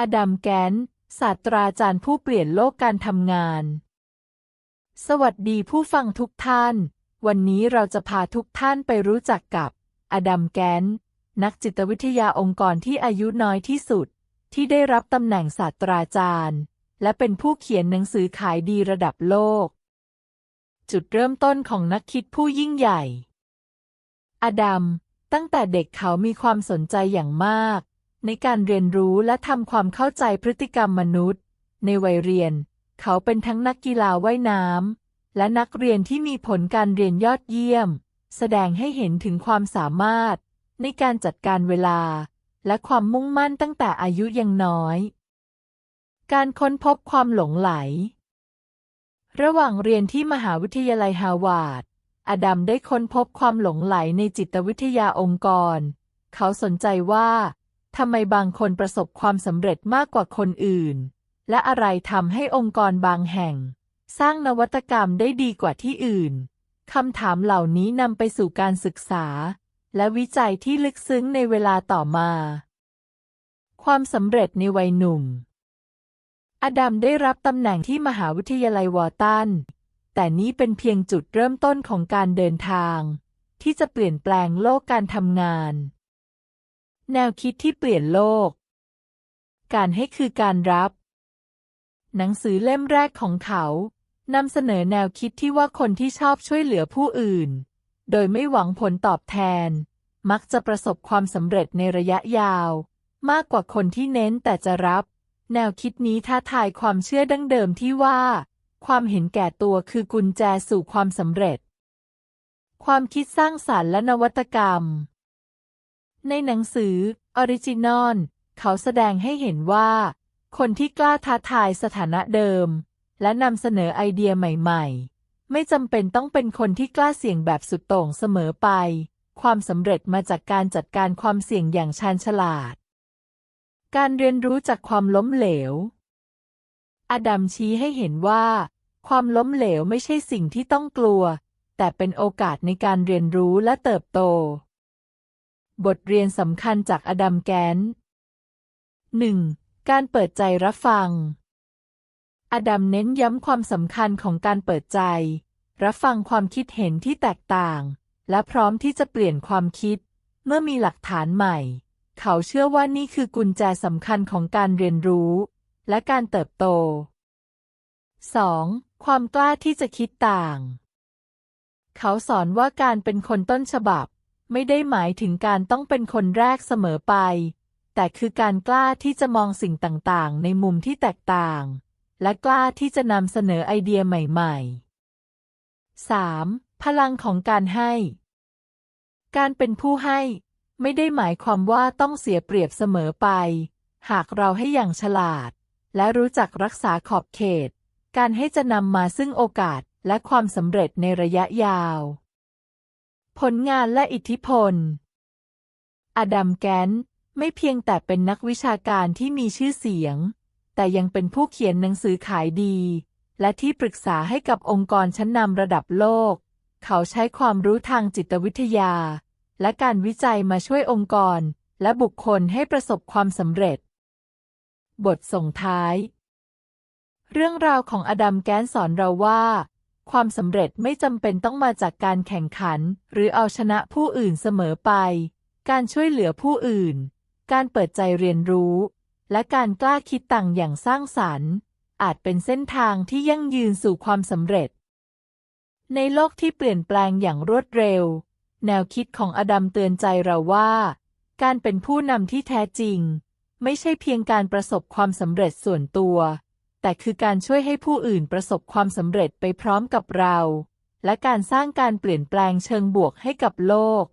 อดัมแกนศาสตราจารย์ผู้เปลี่ยนโลกการทำงาน สวัสดีผู้ฟังทุกท่าน วันนี้เราจะพาทุกท่านไปรู้จักกับ อดัมแกน นักจิตวิทยาองค์กรที่อายุน้อยที่สุด ที่ได้รับตำแหน่งศาสตราจารย์ และเป็นผู้เขียนหนังสือขายดีระดับโลก จุดเริ่มต้นของนักคิดผู้ยิ่งใหญ่ อดัม ตั้งแต่เด็กเขามีความสนใจอย่างมาก ในการเรียนรู้และทำความเข้าใจพฤติกรรมมนุษย์ ในวัยเรียน เขาเป็นทั้งนักกีฬาว่ายน้ำและนักเรียนที่มีผลการเรียนยอดเยี่ยม แสดงให้เห็นถึงความสามารถ ในการจัดการเวลา และความมุ่งมั่นตั้งแต่อายุยังน้อย การค้นพบความหลงไหล ระหว่างเรียนที่มหาวิทยาลัยฮาวาดอดัมได้ค้นพบความหลงไหลในจิตวิทยาองค์กร เขาสนใจว่า ทำไมบางคนประสบความสำเร็จมากกว่าคนอื่น และอะไรทำให้องค์กรบางแห่ง สร้างนวัตกรรมได้ดีกว่าที่อื่นคำถามเหล่านี้นำไปสู่การศึกษา และวิจัยที่ลึกซึ้งในเวลาต่อมา ความสำเร็จในวัยหนุ่ม อดัมได้รับตำแหน่งที่มหาวิทยาลัยวอร์ตัน แต่นี้เป็นเพียงจุดเริ่มต้นของการเดินทาง ที่จะเปลี่ยนแปลงโลกการทำงาน แนวคิดที่เปลี่ยนโลก การให้คือการรับ หนังสือเล่มแรกของเขานำเสนอแนวคิดที่ว่าคนที่ชอบช่วยเหลือผู้อื่น โดยไม่หวังผลตอบแทน มักจะประสบความสำเร็จในระยะยาว มากกว่าคนที่เน้นแต่จะรับ แนวคิดนี้ท้าทายความเชื่อดั้งเดิมที่ว่า ความเห็นแก่ตัวคือกุญแจสู่ความสำเร็จ ความคิดสร้างสารรค์และนวัตกรรม ในหนังสือออริจินอลเขาแสดงให้เห็นว่า คนที่กล้าท้าทายสถานะเดิม และนำเสนอไอเดียใหม่ๆ ไม่จำเป็นต้องเป็นคนที่กล้าเสี่ยงแบบสุดโต่งเสมอไป ความสำเร็จมาจากการจัดการความเสี่ยงอย่างชาญฉลาด การเรียนรู้จากความล้มเหลว อดัมชี้ให้เห็นว่า ความล้มเหลวไม่ใช่สิ่งที่ต้องกลัว แต่เป็นโอกาสในการเรียนรู้และเติบโต บทเรียนสำคัญจากอดัมแกน 1. การเปิดใจรับฟัง อดัมเน้นย้ำความสำคัญของการเปิดใจ รับฟังความคิดเห็นที่แตกต่าง และพร้อมที่จะเปลี่ยนความคิด เมื่อมีหลักฐานใหม่ เขาเชื่อว่านี่คือกุญแจสำคัญของการเรียนรู้ และการเติบโต 2. ความกล้าที่จะคิดต่าง เขาสอนว่าการเป็นคนต้นฉบับ ไม่ได้หมายถึงการต้องเป็นคนแรกเสมอไป แต่คือการกล้าที่จะมองสิ่งต่างๆ ในมุมที่แตกต่าง และกล้าที่จะนำเสนอไอเดียใหม่ๆ 3. พลังของการให้ การเป็นผู้ให้ ไม่ได้หมายความว่าต้องเสียเปรียบเสมอไป หากเราให้อย่างฉลาด และรู้จักรักษาขอบเขต การให้จะนำมาซึ่งโอกาสและความสำเร็จในระยะยาว ผลงานและอิทธิพล อดัมแกนไม่เพียงแต่เป็นนักวิชาการที่มีชื่อเสียง แต่ยังเป็นผู้เขียนหนังสือขายดี และที่ปรึกษาให้กับองค์กรชั้นนำระดับโลก เขาใช้ความรู้ทางจิตวิทยา และการวิจัยมาช่วยองค์กร และบุคคลให้ประสบความสำเร็จ บทส่งท้าย เรื่องราวของอดัมแกนสอนเราว่า ความสำเร็จไม่จำเป็นต้องมาจากการแข่งขัน หรือเอาชนะผู้อื่นเสมอไป การช่วยเหลือผู้อื่น การเปิดใจเรียนรู้ และการกล้าคิดต่างอย่างสร้างสรรค์ อาจเป็นเส้นทางที่ยั่งยืนสู่ความสำเร็จ ในโลกที่เปลี่ยนแปลงอย่างรวดเร็ว แนวคิดของอดัมเตือนใจเราว่า การเป็นผู้นำที่แท้จริง ไม่ใช่เพียงการประสบความสำเร็จส่วนตัว แต่คือการช่วยให้ผู้อื่นประสบความสำเร็จไปพร้อมกับเรา และการสร้างการเปลี่ยนแปลงเชิงบวกให้กับโลก